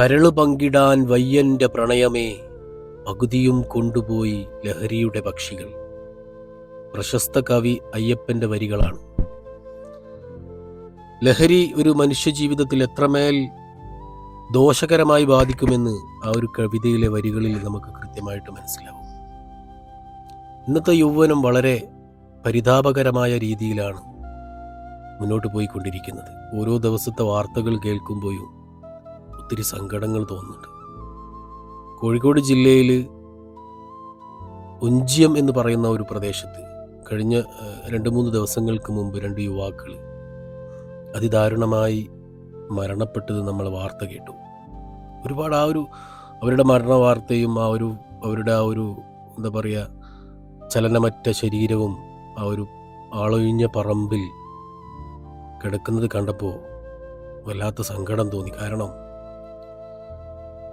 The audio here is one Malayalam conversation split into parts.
കരൾ പങ്കിടാൻ വയ്യന്റെ പ്രണയമേ പകുതിയും കൊണ്ടുപോയി ലഹരിയുടെ പക്ഷികൾ. പ്രശസ്ത കവി അയ്യപ്പന്റെ വരികളാണ്. ലഹരി ഒരു മനുഷ്യജീവിതത്തിൽ എത്രമേൽ ദോഷകരമായി ബാധിക്കുമെന്ന് ആ ഒരു കവിതയിലെ വരികളിൽ നമുക്ക് കൃത്യമായിട്ട് മനസ്സിലാവും. ഇന്നത്തെ യൗവനം വളരെ പരിതാപകരമായ രീതിയിലാണ് മുന്നോട്ട് പോയിക്കൊണ്ടിരിക്കുന്നത്. ഓരോ ദിവസത്തെ വാർത്തകൾ കേൾക്കുമ്പോഴും ഒത്തിരി സങ്കടങ്ങൾ തോന്നുന്നുണ്ട്. കോഴിക്കോട് ജില്ലയിൽ ഒഞ്ചിയം എന്ന് പറയുന്ന ഒരു പ്രദേശത്ത് കഴിഞ്ഞ രണ്ട് മൂന്ന് ദിവസങ്ങൾക്ക് മുമ്പ് രണ്ട് യുവാക്കൾ അതിദാരുണമായി മരണപ്പെട്ടത് നമ്മൾ വാർത്ത കേട്ടു. ഒരുപാട് ആ ഒരു അവരുടെ മരണ വാർത്തയും ആ ഒരു അവരുടെ ആ ഒരു എന്താ പറയുക ചലനമറ്റ ശരീരവും ആ ഒരു ആളൊഴിഞ്ഞ പറമ്പിൽ കിടക്കുന്നത് കണ്ടപ്പോൾ വല്ലാത്ത സങ്കടം തോന്നി. കാരണം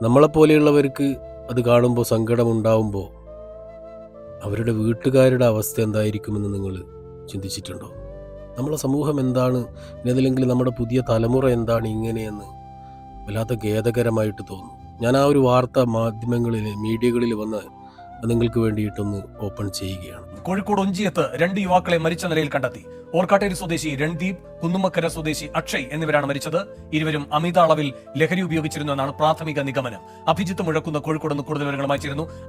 നമ്മളെപ്പോലെയുള്ളവർക്ക് അത് കാണുമ്പോൾ സങ്കടമുണ്ടാവുമ്പോൾ അവരുടെ വീട്ടുകാരുടെ അവസ്ഥ എന്തായിരിക്കുമെന്ന് നിങ്ങൾ ചിന്തിച്ചിട്ടുണ്ടോ? നമ്മളെ സമൂഹം എന്താണ്? അല്ലെങ്കിൽ നമ്മുടെ പുതിയ തലമുറ എന്താണ് ഇങ്ങനെയെന്ന് വല്ലാത്ത ഖേദകരമായിട്ട് തോന്നും. ഞാൻ ആ ഒരു വാർത്ത മാധ്യമങ്ങളിൽ മീഡിയകളിൽ വന്ന് നിങ്ങൾക്ക് വേണ്ടിയിട്ടൊന്ന് ഓപ്പൺ ചെയ്യുകയാണ്. കോഴിക്കോട് ഒഞ്ചിയത്ത് രണ്ട് യുവാക്കളെ മരിച്ച നിലയിൽ കണ്ടെത്തി. ഓർക്കാട്ടേരി സ്വദേശി രൺദീപ് കുന്നുമക്കര സ്വദേശി അക്ഷയ് എന്നിവരാണ് മരിച്ചത്. ഇരുവരും അമിത അളവിൽ ലഹരി ഉപയോഗിച്ചിരുന്നു എന്നാണ് പ്രാഥമിക നിഗമനം. അഭിജിത്ത് മുഴക്കുന്ന കോഴിക്കോട് നിന്ന് കൂടുതൽ വിവരങ്ങളുമായി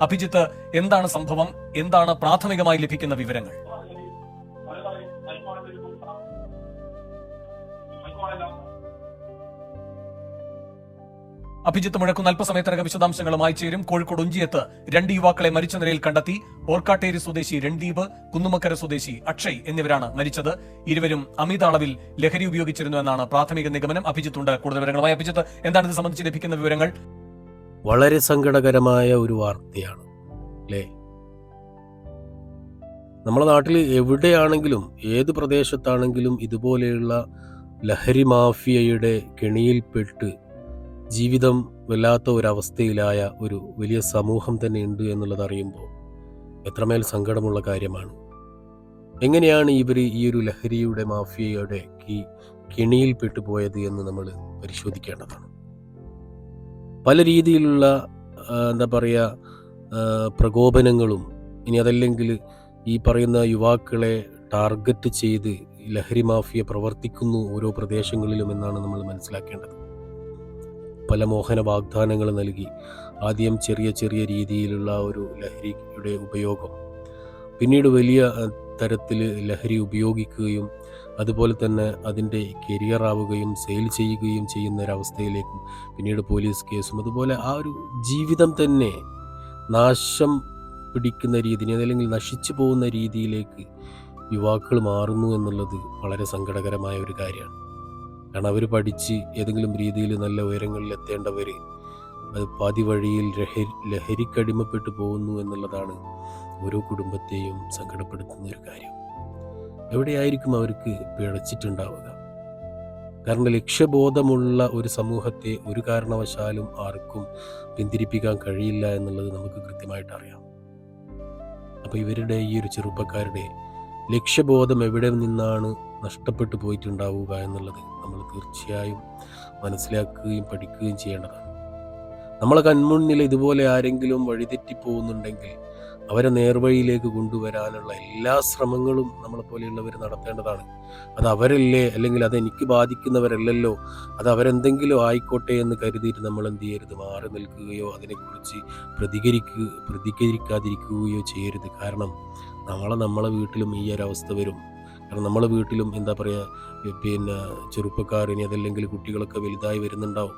അഭിജിത്ത് എന്താണ് സംഭവം? എന്താണ് പ്രാഥമികമായി ലഭിക്കുന്ന വിവരങ്ങൾ? അഭിജിത്ത് മുഴക്കുന്ന അല്പസമയത്തിനകം വിശദാംശങ്ങളുമായി ചേരും. കോഴിക്കോട് ഉഞ്ചിയത്ത് രണ്ട് യുവാക്കളെ മരിച്ച നിലയിൽ കണ്ടെത്തി. ഓർക്കാട്ടേരി സ്വദേശി രൺദീപ് കുന്നുമക്കര സ്വദേശി അക്ഷയ് എന്നിവരാണ് മരിച്ചത്. ഇരുവരും അമിത അളവിൽ ലഹരി ഉപയോഗിച്ചിരുന്നു എന്നാണ് പ്രാഥമിക നിഗമനം. അഭിജിത്തുണ്ട്. കൂടുതൽ വിവരങ്ങളുമായി അഭിജിത്ത് എന്താണ് ഇത് സംബന്ധിച്ച് ലഭിക്കുന്ന വിവരങ്ങൾ? വളരെ സങ്കടകരമായ ഒരു വാർത്തയാണ് അല്ലേ? നമ്മുടെ നാട്ടിൽ എവിടെയാണെങ്കിലും ഏത് പ്രദേശത്താണെങ്കിലും ഇതുപോലെയുള്ള ലഹരി മാഫിയയുടെ കെണിയിൽപ്പെട്ട് ജീവിതം വല്ലാത്ത ഒരവസ്ഥയിലായ ഒരു വലിയ സമൂഹം തന്നെ ഉണ്ട് എന്നുള്ളത് അറിയുമ്പോൾ എത്രമേൽ സങ്കടമുള്ള കാര്യമാണ്. എങ്ങനെയാണ് ഇവർ ഈ ഒരു ലഹരിയുടെ മാഫിയയുടെ ഈ കെണിയിൽപ്പെട്ടു പോയത് എന്ന് നമ്മൾ പരിശോധിക്കേണ്ടതാണ്. പല രീതിയിലുള്ള എന്താ പറയുക പ്രകോപനങ്ങളും ഇനി അതല്ലെങ്കിൽ ഈ പറയുന്ന യുവാക്കളെ ടാർഗറ്റ് ചെയ്ത് ലഹരി മാഫിയ പ്രവർത്തിക്കുന്നു ഓരോ പ്രദേശങ്ങളിലും എന്നാണ് നമ്മൾ മനസ്സിലാക്കേണ്ടത്. പല മോഹന വാഗ്ദാനങ്ങൾ നൽകി. ആദ്യം ചെറിയ ചെറിയ രീതിയിലുള്ള ഒരു ലഹരിയുടെ ഉപയോഗം. പിന്നീട് വലിയ തരത്തിൽ ലഹരി ഉപയോഗിക്കുകയും അതുപോലെ തന്നെ അതിന്റെ കരിയർ ആവുകയും സെയിൽ ചെയ്യുകയും ചെയ്യുന്ന ഒരവസ്ഥയിലേക്കും പിന്നീട് പോലീസ് കേസും. അതുപോലെ ആ ഒരു ജീവിതം തന്നെ നാശം പിടിക്കുന്ന രീതി അല്ലെങ്കിൽ നശിച്ചു പോകുന്ന രീതിയിലേക്ക് യുവാക്കൾ മാറുന്നു എന്നുള്ളത് വളരെ സങ്കടകരമായ ഒരു കാര്യമാണ്. കാരണം അവർ പഠിച്ച് ഏതെങ്കിലും രീതിയിൽ നല്ല ഉയരങ്ങളിൽ എത്തേണ്ടവർ അത് പാതി വഴിയിൽ ലഹരി ലഹരിക്കടിമപ്പെട്ടു പോകുന്നു എന്നുള്ളതാണ് ഓരോ കുടുംബത്തെയും സങ്കടപ്പെടുത്തുന്ന ഒരു കാര്യം. എവിടെയായിരിക്കും അവർക്ക് പിഴച്ചിട്ടുണ്ടാവുക? കാരണം ലക്ഷ്യബോധമുള്ള ഒരു സമൂഹത്തെ ഒരു കാരണവശാലും ആർക്കും പിന്തിരിപ്പിക്കാൻ കഴിയില്ല എന്നുള്ളത് നമുക്ക് കൃത്യമായിട്ട് അറിയാം. അപ്പോൾ ഇവരുടെ ഈ ഒരു ചെറുപ്പക്കാരുടെ ലക്ഷ്യബോധം എവിടെ നിന്നാണ് നഷ്ടപ്പെട്ടു പോയിട്ടുണ്ടാവുക എന്നുള്ളത് നമ്മൾ തീർച്ചയായും മനസ്സിലാക്കുകയും പഠിക്കുകയും ചെയ്യേണ്ടതാണ്. നമ്മളെ കൺമുന്നിൽ ഇതുപോലെ ആരെങ്കിലും വഴിതെറ്റി പോകുന്നുണ്ടെങ്കിൽ അവരെ നേർവഴിയിലേക്ക് കൊണ്ടുവരാനുള്ള എല്ലാ ശ്രമങ്ങളും നമ്മളെ പോലെയുള്ളവർ നടത്തേണ്ടതാണ്. അത് അവരല്ലേ അല്ലെങ്കിൽ അത് എനിക്ക് ബാധിക്കുന്നവരല്ലല്ലോ അത് അവരെന്തെങ്കിലും ആയിക്കോട്ടെ എന്ന് കരുതിയിട്ട് നമ്മൾ എന്ത് ചെയ്യരുത്? മാറി നിൽക്കുകയോ അതിനെക്കുറിച്ച് പ്രതികരിക്കുക പ്രതികരിക്കാതിരിക്കുകയോ ചെയ്യരുത്. കാരണം നാളെ നമ്മളെ വീട്ടിലും ഈ ഒരു അവസ്ഥ വരും. കാരണം നമ്മളെ വീട്ടിലും എന്താ പറയുക പിന്നെ ചെറുപ്പക്കാർ ഇനി അതല്ലെങ്കിൽ കുട്ടികളൊക്കെ വലുതായി വരുന്നുണ്ടാവും.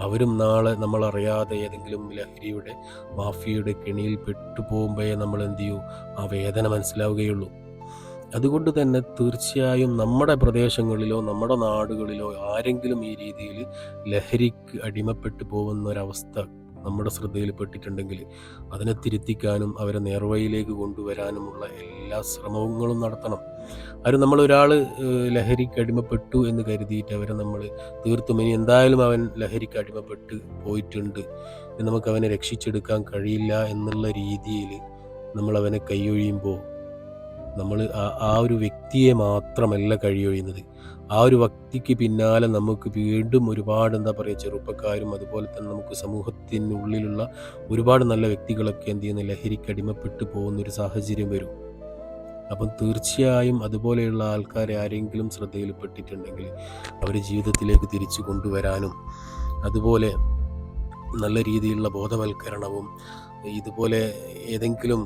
അവരും നാളെ നമ്മളറിയാതെ ഏതെങ്കിലും ലഹരിയുടെ മാഫിയയുടെ കെണിയിൽ പെട്ടുപോകുമ്പോഴേ നമ്മൾ എന്തു ചെയ്യൂ? ആ വേദന മനസ്സിലാവുകയുള്ളൂ. അതുകൊണ്ട് തന്നെ തീർച്ചയായും നമ്മുടെ പ്രദേശങ്ങളിലോ നമ്മുടെ നാടുകളിലോ ആരെങ്കിലും ഈ രീതിയിൽ ലഹരിക്ക് അടിമപ്പെട്ടു പോകുന്ന ഒരവസ്ഥ നമ്മുടെ ശ്രദ്ധയിൽപ്പെട്ടിട്ടുണ്ടെങ്കിൽ അതിനെ തിരുത്തിക്കാനും അവരെ നേർവഴിയിലേക്ക് കൊണ്ടുവരാനുമുള്ള എല്ലാ ശ്രമങ്ങളും നടത്തണം. അത് നമ്മൾ ഒരാൾ ലഹരിക്ക് അടിമപ്പെട്ടു എന്ന് കരുതിയിട്ട് അവരെ നമ്മൾ തീർത്തും ഇനി എന്തായാലും അവൻ ലഹരിക്ക് അടിമപ്പെട്ട് പോയിട്ടുണ്ട്. നമുക്ക് അവനെ രക്ഷിച്ചെടുക്കാൻ കഴിയില്ല എന്നുള്ള രീതിയിൽ നമ്മൾ അവനെ കൈയൊഴിയുമ്പോൾ നമ്മൾ ആ ഒരു വ്യക്തിയെ മാത്രമല്ല കഴിയൊഴിയുന്നത്. ആ ഒരു വ്യക്തിക്ക് പിന്നാലെ നമുക്ക് വീണ്ടും ഒരുപാട് എന്താ പറയുക ചെറുപ്പക്കാരും അതുപോലെ തന്നെ നമുക്ക് സമൂഹത്തിനുള്ളിലുള്ള ഒരുപാട് നല്ല വ്യക്തികളൊക്കെ എന്ത് ചെയ്യുന്ന ലഹരിക്കടിമപ്പെട്ടു പോകുന്ന ഒരു സാഹചര്യം വരും. അപ്പം തീർച്ചയായും അതുപോലെയുള്ള ആൾക്കാരെ ആരെങ്കിലും ശ്രദ്ധയിൽപ്പെട്ടിട്ടുണ്ടെങ്കിൽ അവരെ ജീവിതത്തിലേക്ക് തിരിച്ചു കൊണ്ടുവരാനും അതുപോലെ നല്ല രീതിയിലുള്ള ബോധവൽക്കരണവും ഇതുപോലെ ഏതെങ്കിലും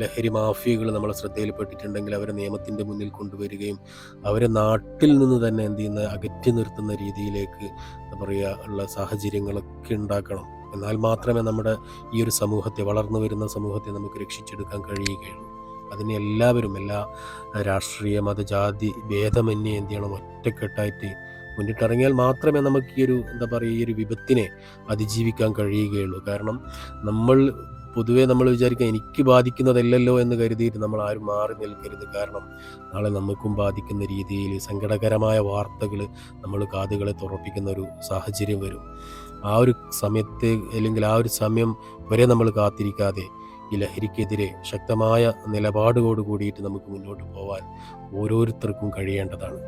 ലഹരി മാഫിയകൾ നമ്മളെ ശ്രദ്ധയിൽപ്പെട്ടിട്ടുണ്ടെങ്കിൽ അവരെ നിയമത്തിന്റെ മുന്നിൽ കൊണ്ടുവരികയും അവരെ നാട്ടിൽ നിന്ന് തന്നെ എന്ത് ചെയ്യുന്ന അകറ്റി നിർത്തുന്ന രീതിയിലേക്ക് എന്താ പറയുക ഉള്ള സാഹചര്യങ്ങളൊക്കെ ഉണ്ടാക്കണം. എന്നാൽ മാത്രമേ നമ്മുടെ ഈ ഒരു സമൂഹത്തെ വളർന്നു വരുന്ന സമൂഹത്തെ നമുക്ക് രക്ഷിച്ചെടുക്കാൻ കഴിയുകയുള്ളൂ. അതിനെ എല്ലാവരും എല്ലാ രാഷ്ട്രീയ മതജാതി ഭേദമന്യേ എന്ത് ചെയ്യണം ഒറ്റക്കെട്ടായിട്ട് മുന്നിട്ടിറങ്ങിയാൽ മാത്രമേ നമുക്ക് ഈ ഒരു എന്താ പറയുക ഈ ഒരു വിപത്തിനെ അതിജീവിക്കാൻ കഴിയുകയുള്ളൂ. കാരണം നമ്മൾ പൊതുവേ നമ്മൾ വിചാരിക്കുക എനിക്ക് ബാധിക്കുന്നതല്ലല്ലോ എന്ന് കരുതിയിട്ട് നമ്മൾ ആരും മാറി നിൽക്കരുത്. കാരണം നാളെ നമുക്കും ബാധിക്കുന്ന രീതിയിൽ സങ്കടകരമായ വാർത്തകൾ നമ്മൾ കാതുകളെ തുറപ്പിക്കുന്ന ഒരു സാഹചര്യം വരും. ആ ഒരു സമയത്ത് അല്ലെങ്കിൽ ആ ഒരു സമയം വരെ നമ്മൾ കാത്തിരിക്കാതെ ഈ ലഹരിക്കെതിരെ ശക്തമായ നിലപാടോട് കൂടിയിട്ട് നമുക്ക് മുന്നോട്ട് പോകാൻ ഓരോരുത്തർക്കും കഴിയേണ്ടതാണ്.